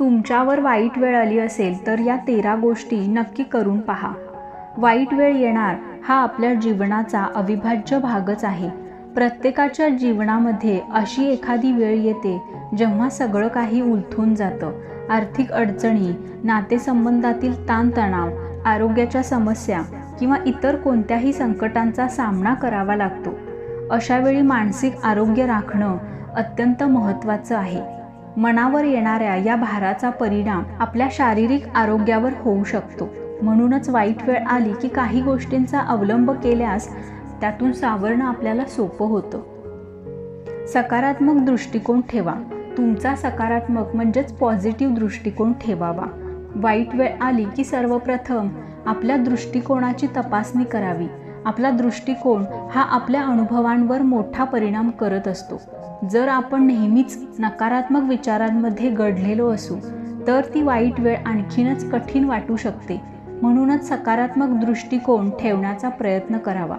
तुमच्यावर वाईट वेळ आली असेल तर या तेरा गोष्टी नक्की करून पहा. वाईट वेळ येणार हा आपल्या जीवनाचा अविभाज्य भागच आहे. प्रत्येकाच्या जीवनामध्ये अशी एखादी वेळ येते जेव्हा सगळं काही उलथून जातं. आर्थिक अडचणी नातेसंबंधातील ताणतणाव आरोग्याच्या समस्या किंवा इतर कोणत्याही संकटांचा सामना करावा लागतो. अशावेळी मानसिक आरोग्य राखणं अत्यंत महत्त्वाचं आहे. मनावर येणाऱ्या या भाराचा परिणाम आपल्या शारीरिक आरोग्यावर होऊ शकतो. म्हणूनच वाईट वेळ आली की काही गोष्टींचा अवलंब केल्यास त्यातून सावरणं आपल्याला सोपं होतं. सकारात्मक दृष्टिकोन ठेवा. तुमचा सकारात्मक म्हणजेच पॉझिटिव्ह दृष्टिकोन ठेवावा. वाईट वेळ आली की सर्वप्रथम आपल्या दृष्टिकोनाची तपासणी करावी. आपला दृष्टिकोन हा आपल्या अनुभवांवर मोठा परिणाम करत असतो. जर आपण नेहमीच नकारात्मक विचारांमध्ये गढलेलो असू तर ती वाईट वेळ आणखीनच कठीण वाटू शकते. म्हणूनच सकारात्मक दृष्टिकोन ठेवण्याचा प्रयत्न करावा.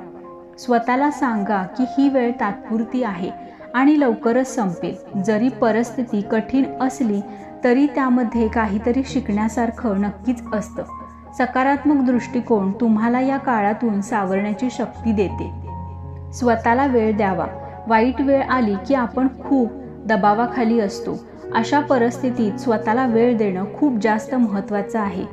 स्वतःला सांगा की ही वेळ तात्पुरती आहे आणि लवकरच संपेल. जरी परिस्थिती कठीण असली तरी त्यामध्ये काहीतरी शिकण्यासारखं नक्कीच असतं. सकारात्मक दृष्टिकोन तुम्हाला या काळातून सावरण्याची शक्ती देते. स्वतःला वेळ द्यावा. वाईट वेळ आली की आपण खूप दबावाखाली असतो. अशा परिस्थितीत स्वतःला वेळ देणं खूप जास्त महत्त्वाचं आहे.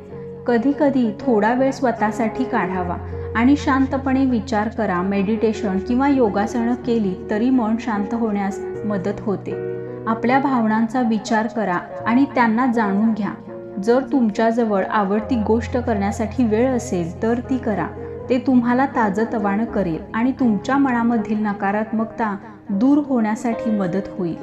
कधीकधी थोडा वेळ स्वतःसाठी काढावा आणि शांतपणे विचार करा मेडिटेशन किंवा योगासनं केली तरी मन शांत होण्यास मदत होते. आपल्या भावनांचा विचार करा आणि त्यांना जाणून घ्या. जर तुमच्याजवळ आवडती गोष्ट करण्यासाठी वेळ असेल तर ती करा. ते तुम्हाला ताजंतवाणं करेल आणि तुमच्या मनामधील नकारात्मकता दूर होण्यासाठी मदत होईल.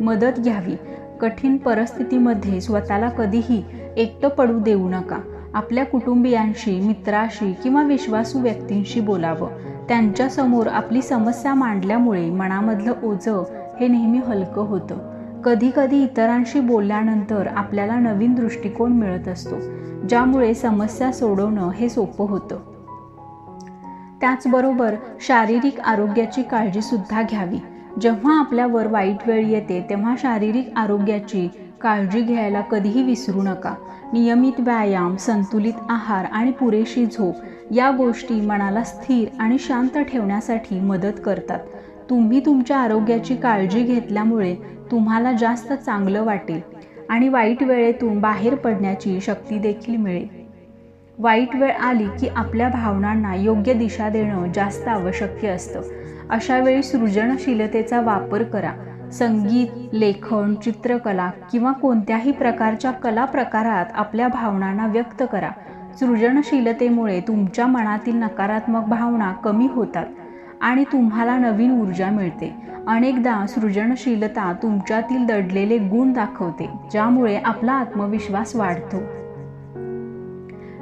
मदत घ्यावी. कठीण परिस्थितीमध्ये स्वतःला कधीही एकटं पडू देऊ नका. आपल्या कुटुंबियांशी मित्राशी किंवा विश्वासू व्यक्तींशी बोलावं. त्यांच्यासमोर आपली समस्या मांडल्यामुळे मनामधलं ओझं हे नेहमी हलकं होतं. कधीकधी इतरांशी बोलल्यानंतर आपल्याला नवीन दृष्टिकोन मिळत असतो ज्यामुळे समस्या सोडवणं हे सोपं होतं. त्याचबरोबर शारीरिक आरोग्याची काळजीसुद्धा घ्यावी. जेव्हा आपल्यावर वाईट वेळ येते तेव्हा शारीरिक आरोग्याची काळजी घ्यायला कधीही विसरू नका. नियमित व्यायाम संतुलित आहार आणि पुरेशी झोप या गोष्टी मनाला स्थिर आणि शांत ठेवण्यासाठी मदत करतात. तुम्ही तुमच्या आरोग्याची काळजी घेतल्यामुळे तुम्हाला जास्त चांगलं वाटेल आणि वाईट वेळेतून बाहेर पडण्याची शक्ती देखील मिळेल. वाईट वेळ आली की आपल्या भावनांना योग्य दिशा देणं जास्त आवश्यक असतं. अशा वेळी सृजनशीलतेचा वापर करा. संगीत लेखन चित्रकला किंवा कोणत्याही प्रकारच्या कला प्रकारात आपल्या भावनांना व्यक्त करा. सृजनशीलतेमुळे तुमच्या मनातील नकारात्मक भावना कमी होतात. आणि तुम्हाला नवीन ऊर्जा मिळते. अनेकदा सृजनशीलता तुमच्यातील दडलेले गुण दाखवते ज्यामुळे आपला आत्मविश्वास वाढतो.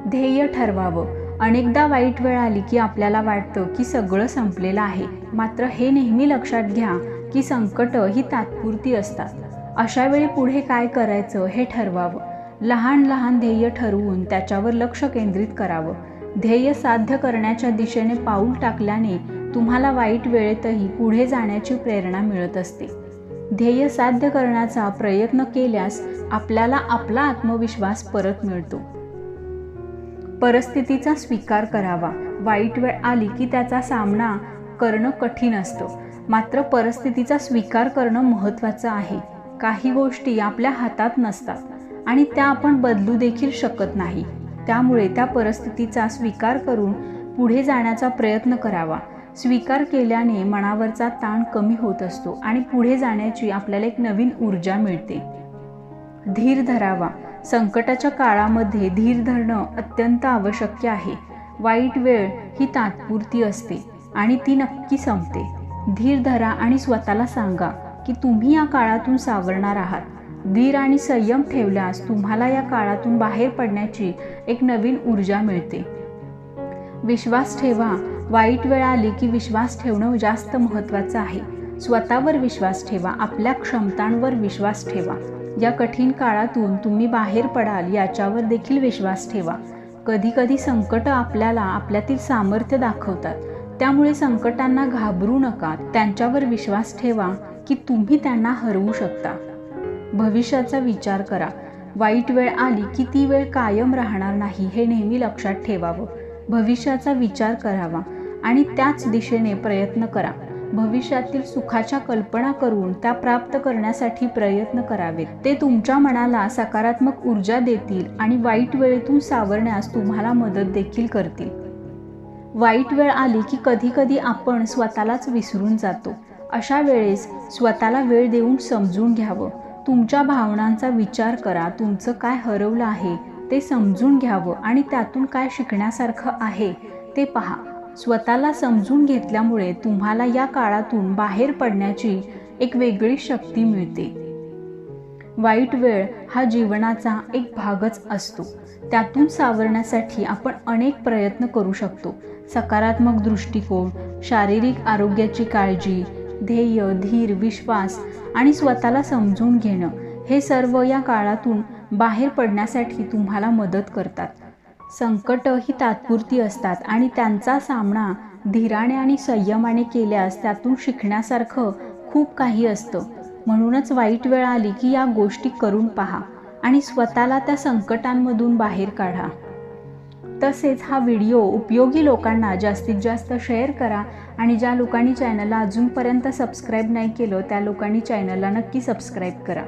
ध्येय ठरवावं. अनेकदा वाईट वेळ आली की आपल्याला वाटतं की सगळं संपलेलं आहे. मात्र हे नेहमी लक्षात घ्या की संकट ही तात्पुरती असतात. अशा वेळी पुढे काय करायचं हे ठरवावं. लहान लहान ध्येय ठरवून त्याच्यावर लक्ष केंद्रित करावं. ध्येय साध्य करण्याच्या दिशेने पाऊल टाकल्याने तुम्हाला वाईट वेळेतही पुढे जाण्याची प्रेरणा मिळत असते. ध्येय साध्य करण्याचा प्रयत्न केल्यास आपल्याला आपला आत्मविश्वास परत मिळतो. परिस्थितीचा स्वीकार करावा. वाईट वेळ आली की त्याचा सामना करणं कठीण असतं. मात्र परिस्थितीचा स्वीकार करणं महत्त्वाचं आहे. काही गोष्टी आपल्या हातात नसतात आणि त्या आपण बदलू देखील शकत नाही. त्यामुळे त्या परिस्थितीचा स्वीकार करून पुढे जाण्याचा प्रयत्न करावा. स्वीकार केल्याने मनावरचा ताण कमी होत असतो आणि पुढे जाण्याची आपल्याला एक नवीन ऊर्जा मिळते. धीर धरावा. संकटाच्या काळामध्ये धीर धरणं अत्यंत आवश्यक आहे. वाईट वेळ ही तात्पुरती असते आणि ती नक्की संपते. धीर धरा आणि स्वतःला सांगा की तुम्ही या काळातून सावरणार आहात. धीर आणि संयम ठेवल्यास तुम्हाला या काळातून बाहेर पडण्याची एक नवीन ऊर्जा मिळते. विश्वास ठेवा. वाईट वेळ आली की विश्वास ठेवणं जास्त महत्त्वाचं आहे. स्वतःवर विश्वास ठेवा आपल्या क्षमतांवर विश्वास ठेवा. या कठीण काळातून तुम्ही बाहेर पडाल याच्यावर देखील विश्वास ठेवा. कधीकधी संकटं आपल्याला आपल्यातील सामर्थ्य दाखवतात. त्यामुळे संकटांना घाबरू नका त्यांच्यावर विश्वास ठेवा की तुम्ही त्यांना हरवू शकता. भविष्याचा विचार करा. वाईट वेळ आली की ती वेळ कायम राहणार नाही हे नेहमी लक्षात ठेवावं. भविष्याचा विचार करावा. आणि त्याच दिशेने प्रयत्न करा. भविष्यातील सुखाच्या कल्पना करून त्या प्राप्त करण्यासाठी प्रयत्न करावेत. ते तुमच्या मनाला सकारात्मक ऊर्जा देतील आणि वाईट वेळेतून सावरण्यास तुम्हाला मदत देखील करतील. वाईट वेळ आली की कधी कधी आपण स्वतःलाच विसरून जातो. अशा वेळेस स्वतःला वेळ देऊन समजून घ्यावं. तुमच्या भावनांचा विचार करा. तुमचं काय हरवलं आहे ते समजून घ्यावं आणि त्यातून काय शिकण्यासारखं आहे ते पहा. स्वतःला समजून घेतल्यामुळे तुम्हाला या काळातून बाहेर पडण्याची एक वेगळी शक्ती मिळते. वाईट वेळ हा जीवनाचा एक भागच असतो. त्यातून सावरण्यासाठी आपण अनेक प्रयत्न करू शकतो. सकारात्मक दृष्टिकोन शारीरिक आरोग्याची काळजी ध्येय धीर विश्वास आणि स्वतःला समजून घेणं हे सर्व या काळातून बाहेर पडण्यासाठी तुम्हाला मदत करतात. संकट ही तात्पुरती असतात आणि त्यांचा सामना धीराने आणि संयमाने केल्यास त्यातून शिकण्यासारखं खूप काही असतं. म्हणूनच वाईट वेळ आली की या गोष्टी करून पहा आणि स्वतःला त्या संकटांमधून बाहेर काढा. तसेच हा व्हिडिओ उपयोगी लोकांना जास्तीत जास्त शेअर करा आणि ज्या लोकांनी चॅनलला अजूनपर्यंत सबस्क्राईब नाही केलं त्या लोकांनी चॅनलला नक्की सबस्क्राईब करा.